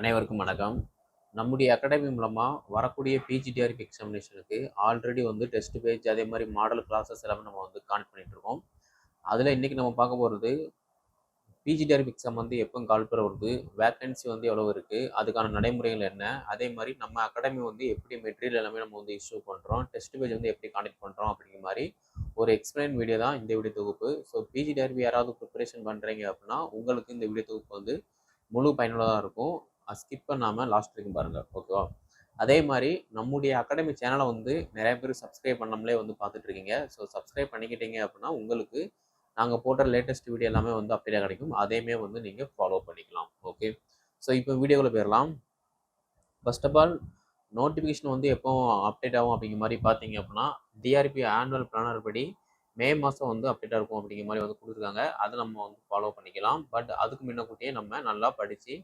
அனைவருக்கும் வணக்கம். நம்முடைய அகாடமி மூலமாக வரக்கூடிய பிஜிடிஆர்பி எக்ஸாமினேஷனுக்கு ஆல்ரெடி வந்து டெஸ்ட் பேஜ் அதே மாதிரி மாடல் கிளாஸஸ் எல்லாமே நம்ம வந்து கான்டெக்ட் பண்ணிகிட்ருக்கோம் இருக்கோம். அதில் இன்றைக்கி நம்ம பார்க்க போகிறது பிஜிடிஆர்பி எக்ஸாம் வந்து எப்போ கால் பெற வருது. வேக்கன்சி வந்து எவ்வளோ இருக்குது அதுக்கான நடைமுறைகள் என்ன? அதே மாதிரி நம்ம அகாடமி வந்து எப்படி மெட்டீரியல் எல்லாமே நம்ம வந்து இஷ்யூ பண்ணுறோம் டெஸ்ட் பேஜ் வந்து எப்படி கான்டெக்ட் பண்ணுறோம் அப்படிங்கிற மாதிரி ஒரு எக்ஸ்பிளைன் வீடியோ தான் இந்த வீடியோ தொகுப்பு. ஸோ பிஜிடிஆர்பி யாராவது ப்ரிப்பரேஷன் பண்ணுறீங்க அப்படின்னா உங்களுக்கு இந்த வீடியோ தொகுப்பு வந்து முழு பயனுள்ளதாக இருக்கும். ஸ்கிப் பண்ணாமல் லாஸ்ட் வரைக்கும் பாருங்கள் ஓகேவா அதே மாதிரி நம்முடைய அகாடமி சேனலை வந்து நிறைய பேர் சப்ஸ்கிரைப் பண்ணாமலே வந்து பார்த்துட்ருக்கீங்க ஸோ சப்ஸ்கிரைப் பண்ணிக்கிட்டீங்க அப்படின்னா உங்களுக்கு நாங்கள் போடுற லேட்டஸ்ட் வீடியோ எல்லாமே வந்து அப்டேட்டாக கிடைக்கும். அதையுமே வந்து நீங்கள் ஃபாலோ பண்ணிக்கலாம் ஓகே ஸோ இப்போ வீடியோவில் போயிடலாம். ஃபர்ஸ்ட் ஆஃப் ஆல் நோட்டிஃபிகேஷன் வந்து எப்போ அப்டேட் ஆகும் அப்படிங்கிற மாதிரி பார்த்தீங்க அப்படின்னா டிஆர்பி ஆனுவல் பிளானர் படி மே மாதம் வந்து அப்டேட்டாக இருக்கும் அப்படிங்கிற மாதிரி வந்து கொடுத்துருக்காங்க. அதை நம்ம வந்து ஃபாலோ பண்ணிக்கலாம். பட் அதுக்கு முன்னக்கூட்டியே நம்ம நல்லா படித்து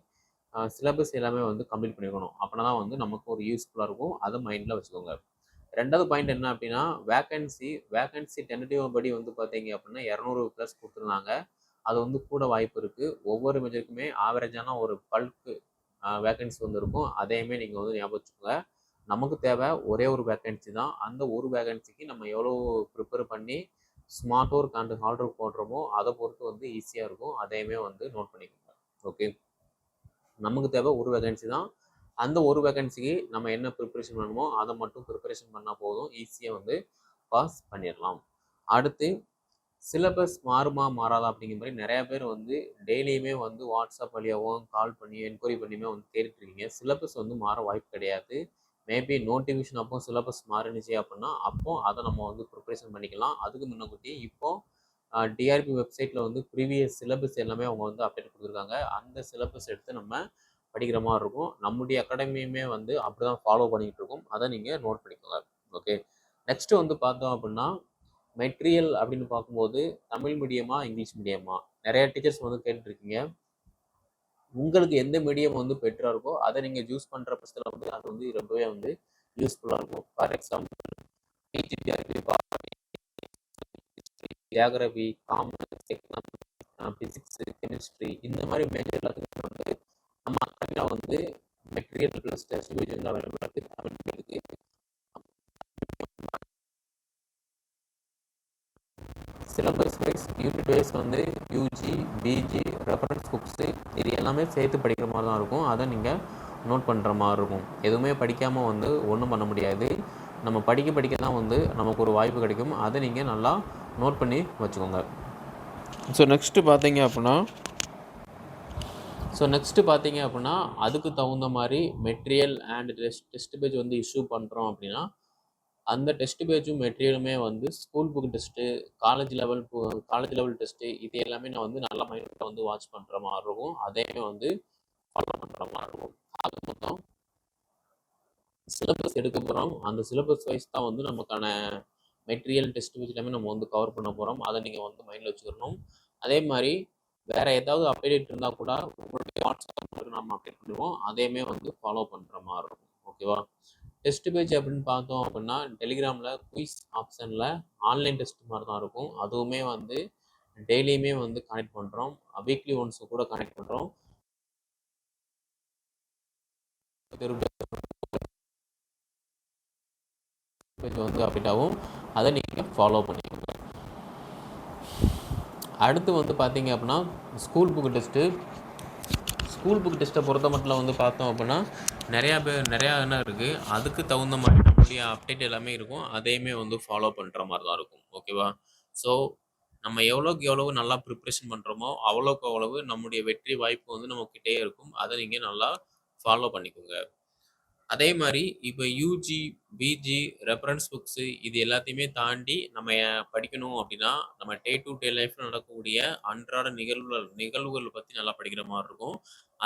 சிலபஸ் எல்லாமே வந்து கம்ப்ளீட் பண்ணிக்கணும் அப்படின்னா தான் வந்து நமக்கு ஒரு யூஸ்ஃபுல்லாக இருக்கும். அதை மைண்டில் வச்சுக்கோங்க. ரெண்டாவது பாயிண்ட் என்ன அப்படின்னா வேக்கன்சி வேக்கன்சி டென்டேட்டிவ் படி வந்து பார்த்தீங்க அப்படின்னா இரநூறு ப்ளஸ் கொடுத்துருந்தாங்க. அது வந்து கூட வாய்ப்பு இருக்குது ஒவ்வொரு மெஜருக்குமே ஆவரேஜான ஒரு பல்க்கு வேக்கன்சி வந்து இருக்கும். அதையுமே நீங்கள் வந்து ஞாபகம் வச்சுக்கோங்க. நமக்கு தேவை ஒரே ஒரு வேக்கன்சி தான். அந்த ஒரு வேக்கன்சிக்கு நம்ம எவ்வளோ ப்ரிப்பேர் பண்ணி smart work and hard work போடுறோமோ அதை பொறுத்து வந்து ஈஸியாக இருக்கும். அதையுமே வந்து நோட் பண்ணிக்கோங்க. ஓகே நமக்கு தேவை ஒரு வேகன்சி தான். அந்த ஒரு வேகன்சிக்கு நம்ம என்ன ப்ரிப்பரேஷன் பண்ணணுமோ அதை மட்டும் ப்ரிப்பரேஷன் பண்ணால் போதும். ஈஸியாக வந்து பாஸ் பண்ணிடலாம். அடுத்து சிலபஸ் மாறுமா மாறாதா அப்படிங்கிற மாதிரி நிறைய பேர் வந்து டெய்லியுமே வந்து வாட்ஸ்அப் வழியாகவும் கால் பண்ணி என்கொயரி பண்ணியுமே வந்து கேட்டுருக்கீங்க சிலபஸ் வந்து மாற வாய்ப்பு கிடையாது. மேபி நோட்டிஃபிகேஷன் அப்போ சிலபஸ் மாறினுச்சு அப்படின்னா அப்போ அதை நம்ம வந்து ப்ரிப்பரேஷன் பண்ணிக்கலாம். அதுக்கு முன்னக்கூட்டி இப்போ டிஆர்பி வெப்சைட்டில் வந்து ப்ரீவியஸ் சிலபஸ் எல்லாமே அவங்க வந்து அப்டேட் கொடுத்துருக்காங்க. அந்த சிலபஸ் எடுத்து நம்ம படிக்கிற மாதிரி இருக்கும். நம்முடைய அகாடமியுமே வந்து அப்படி தான் ஃபாலோ பண்ணிக்கிட்டு இருக்கோம். அதை நீங்கள் நோட் பண்ணிக்கோங்க. ஓகே நெக்ஸ்ட்டு வந்து பார்த்தோம் அப்படின்னா மெட்டீரியல் அப்படின்னு பார்க்கும்போது தமிழ் மீடியமா இங்கிலீஷ் மீடியமா நிறைய டீச்சர்ஸ் வந்து கேட்டுருக்கீங்க. உங்களுக்கு எந்த மீடியம் வந்து பெட்டராக இருக்கோ அதை நீங்கள் சூஸ் பண்ணுற பட்சத்தில் வந்து அது வந்து ரொம்பவே வந்து யூஸ்ஃபுல்லாக இருக்கும். For example geography commerce economics chemistry இந்த மாதிரி மேஜர் எல்லாத்துக்குமே வந்து நம்ம அகாடமியில் வந்து மெட்டீரியல் ப்ளஸ் டெஸ்ட் டிவிஷன் அவைலபிளாக இருக்குது அவைலபிள் இருக்குது சிலபஸ் வைஸ் யூனிட் வைஸ் வந்து யூஜி பிஜி ரெஃபரன்ஸ் புக்ஸு இது எல்லாமே சேர்த்து படிக்கிற மாதிரி தான் இருக்கும். அதை நீங்கள் நோட் பண்ணுற மாதிரி இருக்கும். எதுவுமே படிக்காமல் வந்து ஒன்றும் பண்ண முடியாது. நம்ம படிக்க படிக்க தான் வந்து நமக்கு ஒரு வாய்ப்பு கிடைக்கும். அதை நீங்கள் நல்லா நோட் பண்ணி வச்சுக்கோங்க. ஸோ நெக்ஸ்ட்டு பார்த்தீங்க அப்படின்னா ஸோ நெக்ஸ்ட்டு பார்த்தீங்க அப்படின்னா அதுக்கு தகுந்த மாதிரி material and test test page வந்து இஷ்யூ பண்ணுறோம் அப்படின்னா அந்த டெஸ்ட் பேஜும் மெட்டீரியலுமே வந்து school book test college level college level test இது எல்லாமே நான் வந்து நல்ல மைண்டில் வந்து வாட்ச் பண்ணுற மாதிரி இருக்கும். அதையுமே வந்து ஃபாலோ பண்ணுற மாதிரி இருக்கும். அது மொத்தம் சிலபஸ் எடுக்க போகிறோம் அந்த சிலபஸ் வைஸ் தான் வந்து நமக்கான மெட்டீரியல் டெஸ்ட் பேஜ் எல்லாமே நம்ம வந்து கவர் பண்ண போகிறோம் அதை நீங்கள் வந்து மைண்டில் வச்சுக்கணும். அதே மாதிரி வேறு ஏதாவது அப்டேட் இருந்தால் கூட உங்களுடைய வாட்ஸ்அப் நம்ம அப்டேட் பண்ணுவோம் அதையுமே வந்து ஃபாலோ பண்ணுற மாதிரி இருக்கும். ஓகேவா டெஸ்ட் பேஜ் அப்படின்னு பார்த்தோம் அப்படின்னா டெலிகிராமில் குயிஸ் ஆப்ஷனில் ஆன்லைன் டெஸ்ட் மாதிரி தான் இருக்கும். அதுவுமே வந்து டெய்லியுமே வந்து கனெக்ட் பண்ணுறோம் வீக்லி ஒன்ஸ் கூட கனெக்ட் பண்ணுறோம் பேஜ் வந்து அப்டேட் ஆகும் அதை நீங்கள் ஃபாலோ பண்ணிக்கோங்க. அடுத்து வந்து பார்த்தீங்க அப்படின்னா school book test school book டெஸ்ட்டை பொறுத்த மட்டும் வந்து பார்த்தோம் அப்படின்னா நிறையா பேர் நிறையா என்ன இருக்குது அதுக்கு தகுந்த மாதிரி நம்மளுடைய அப்டேட் எல்லாமே இருக்கும். அதையுமே வந்து ஃபாலோ பண்ணுற மாதிரி தான் இருக்கும் ஓகேவா ஸோ நம்ம எவ்வளோக்கு எவ்வளவு நல்லா ப்ரிப்ரேஷன் பண்ணுறோமோ அவ்வளோக்கு அவ்வளவு நம்முடைய வெற்றி வாய்ப்பு வந்து நம்மக்கிட்டே இருக்கும். அதை நீங்கள் நல்லா ஃபாலோ பண்ணிக்கோங்க. அதே மாதிரி இப்போ யூஜி பிஜி ரெஃபரன்ஸ் புக்ஸு இது எல்லாத்தையுமே தாண்டி நம்ம படிக்கணும் அப்படின்னா நம்ம டே டு டே லைஃப்பில் நடக்கக்கூடிய அன்றாட நிகழ்வுகள் நிகழ்வுகள் பற்றி நல்லா படிக்கிற மாதிரி இருக்கும்.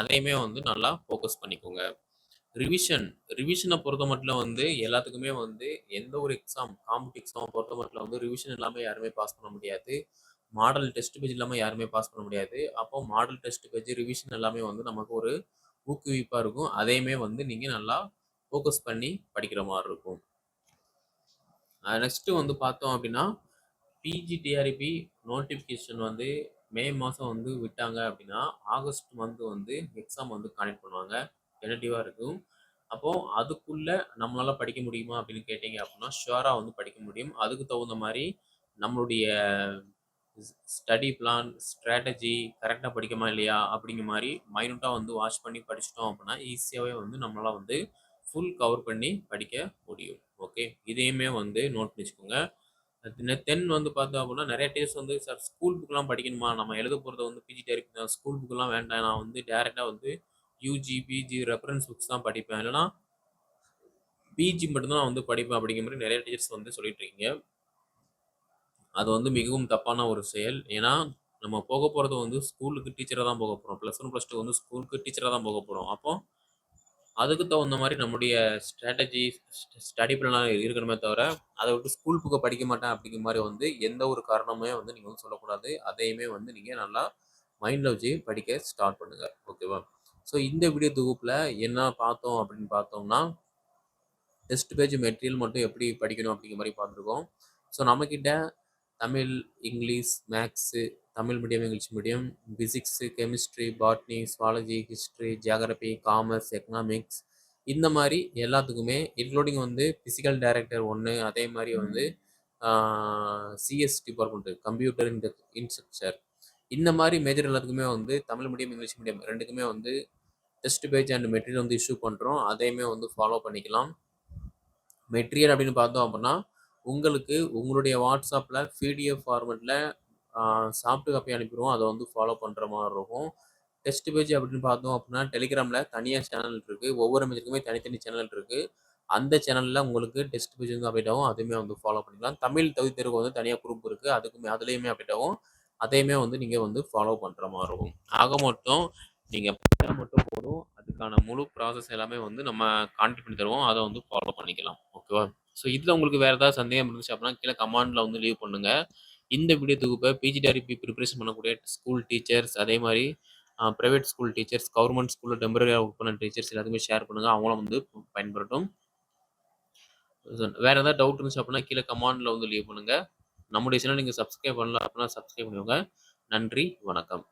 அதையுமே வந்து நல்லா ஃபோக்கஸ் பண்ணிக்கோங்க. ரிவிஷன் ரிவிஷனை பொறுத்த மட்டும் வந்து எல்லாத்துக்குமே வந்து எந்த ஒரு எக்ஸாம் காம்பட் எக்ஸாம் பொறுத்த மட்டும் வந்து ரிவிஷன் இல்லாமல் யாருமே பாஸ் பண்ண முடியாது. மாடல் டெஸ்ட் பேஜ் இல்லாமல் யாருமே பாஸ் பண்ண முடியாது. அப்போ மாடல் டெஸ்ட் பேஜ் ரிவிஷன் எல்லாமே வந்து நமக்கு ஒரு ஊக்குவிப்பாக இருக்கும். அதையுமே வந்து நீங்கள் நல்லா ஃபோக்கஸ் பண்ணி படிக்கிற மாதிரி இருக்கும். நெக்ஸ்ட்டு வந்து பார்த்தோம் அப்படின்னா பிஜிடிஆர்பி நோட்டிஃபிகேஷன் வந்து மே மாதம் வந்து விட்டாங்க அப்படின்னா ஆகஸ்ட் மந்த் வந்து எக்ஸாம் வந்து கனெக்ட் பண்ணுவாங்க. டென்டேட்டிவாக இருக்கும். அப்போது அதுக்குள்ளே நம்மளால் படிக்க முடியுமா அப்படின்னு கேட்டிங்க அப்படின்னா ஷுவராக வந்து படிக்க முடியும். அதுக்கு தகுந்த மாதிரி நம்மளுடைய ஸ்டடி பிளான் ஸ்ட்ராட்டஜி கரெக்டாக படிக்குமா இல்லையா அப்படிங்கிற மாதிரி மைனூட்டாக வந்து வாட்ச் பண்ணி படிச்சிட்டோம் அப்படின்னா ஈஸியாகவே வந்து நம்மளால் வந்து ஃபுல் கவர் பண்ணி படிக்க முடியும். ஓகே இதையுமே வந்து நோட் பண்ணி வச்சுக்கோங்க தென் வந்து பார்த்தோம் அப்படின்னா நிறைய டேஸ்ட் வந்து சார் ஸ்கூல் புக்கெலாம் படிக்கணுமா? நம்ம எழுத போகிறத வந்து பிஜி டேரிக் தான். ஸ்கூல் புக்கெலாம் வேண்டாம். நான் வந்து டேரெக்டாக வந்து யூஜி பிஜி ரெஃபரன்ஸ் புக்ஸ் தான் படிப்பேன். இல்லைனா பிஜி மட்டும்தான் நான் வந்து படிப்பேன் அப்படிங்கிற மாதிரி நிறைய டீச்சர்ஸ் வந்து சொல்லிட்டு இருக்கீங்க. அது வந்து மிகவும் தப்பான ஒரு செயல். ஏன்னா நம்ம போக போகிறது வந்து ஸ்கூலுக்கு டீச்சராக தான் போக போகிறோம் ப்ளஸ் ஒன் ப்ளஸ் டூ வந்து ஸ்கூலுக்கு டீச்சராக தான் போக போகிறோம் அப்போ அதுக்கு தகுந்த மாதிரி நம்முடைய ஸ்ட்ராட்டஜி ஸ்டடி பிளான் இருக்கணுமே தவிர அதை விட்டு ஸ்கூல் புக்கை படிக்க மாட்டேன் அப்படிங்கிற மாதிரி வந்து எந்த ஒரு காரணமே வந்து நீங்கள் வந்து சொல்லக்கூடாது. அதையுமே வந்து நீங்கள் நல்லா மைண்டில் வச்சு படிக்க ஸ்டார்ட் பண்ணுங்கள் ஓகேவா ஸோ இந்த வீடியோ தொகுப்பில் என்ன பார்த்தோம் அப்படின்னு பார்த்தோம்னா டெஸ்ட் பேஜ் மெட்டீரியல் மட்டும் எப்படி படிக்கணும் அப்படிங்கிற மாதிரி பார்த்துருக்கோம். ஸோ நம்மக்கிட்ட Tamil English maths Tamil medium English medium physics chemistry botany zoology history geography commerce economics இந்த மாதிரி எல்லாத்துக்குமே இன்க்ளூடிங் வந்து ஃபிசிக்கல் டைரக்டர் ஒன்று அதே மாதிரி வந்து சிஎஸ் டிபார்ட்மெண்ட்டு கம்ப்யூட்டர் இந்த இன்ஸ்ட்ரக்சர் இந்த மாதிரி மேஜர் எல்லாத்துக்குமே வந்து தமிழ் மீடியம் இங்கிலீஷ் மீடியம் ரெண்டுக்குமே வந்து டெஸ்ட் பேஜ் அண்ட் மெட்டீரியல் வந்து இஷ்யூ பண்ணுறோம் அதையுமே வந்து ஃபாலோ பண்ணிக்கலாம். மெட்டீரியல் அப்படின்னு பார்த்தோம் அப்படின்னா உங்களுக்கு உங்களுடைய வாட்ஸ்அப்பில் பிடிஎஃப் ஃபார்மெட்டில் சாஃப்ட் காப்பி அனுப்பிடுவோம். அதை வந்து ஃபாலோ பண்ணுற மாதிரி இருக்கும். டெஸ்ட் பேஜ் அப்படின்னு பார்த்தோம் அப்படின்னா டெலிகிராமில் தனியாக சேனல் இருக்குது ஒவ்வொரு மெஜருக்குமே தனித்தனி சேனல் இருக்குது அந்த சேனலில் உங்களுக்கு டெஸ்ட் பேஜ் வந்து அப்டேட் ஆகும். அதுவுமே வந்து ஃபாலோ பண்ணிக்கலாம். தமிழ் தகுதி தேர்வு வந்து தனியாக குரூப் இருக்குது அதுக்குமே அதுலேயுமே அப்டேட் ஆகும். அதையுமே வந்து நீங்கள் வந்து ஃபாலோ பண்ணுற மாதிரி இருக்கும். ஆக மொத்தம் நீங்கள் படித்தா மட்டும் போதும். அதுக்கான முழு ப்ராசஸ் எல்லாமே வந்து நம்ம கான்டெக்ட் பண்ணி தருவோம். அதை வந்து ஃபாலோ பண்ணிக்கலாம். ஓகேவா ஸோ இதில் உங்களுக்கு வேறு ஏதாவது சந்தேகம் இருந்துச்சு அப்படின்னா கீழே கமாண்டில் வந்து லீவ் பண்ணுங்கள் இந்த வீடியோ தொகுப்பை பிஜிடிஆர்பி ப்ரிப்பரேஷன் பண்ணக்கூடிய ஸ்கூல் டீச்சர்ஸ் அதே மாதிரி ப்ரைவேட் ஸ்கூல் டீச்சர்ஸ் கவர்மெண்ட் ஸ்கூலில் டெம்பரரியாக ஒர்க் பண்ண டீச்சர்ஸ் எல்லாத்துக்குமே ஷேர் பண்ணுங்கள் அவங்களும் வந்து பயன்படுத்தும் வேறு ஏதாவது டவுட் இருந்துச்சு அப்படின்னா கீழே கமாண்டில் வந்து லீவ் பண்ணுங்கள் நம்முடைய சேனல் நீங்கள் சப்ஸ்கிரைப் பண்ணல அப்படின்னா சப்ஸ்கிரைப் பண்ணுவாங்க நன்றி வணக்கம்.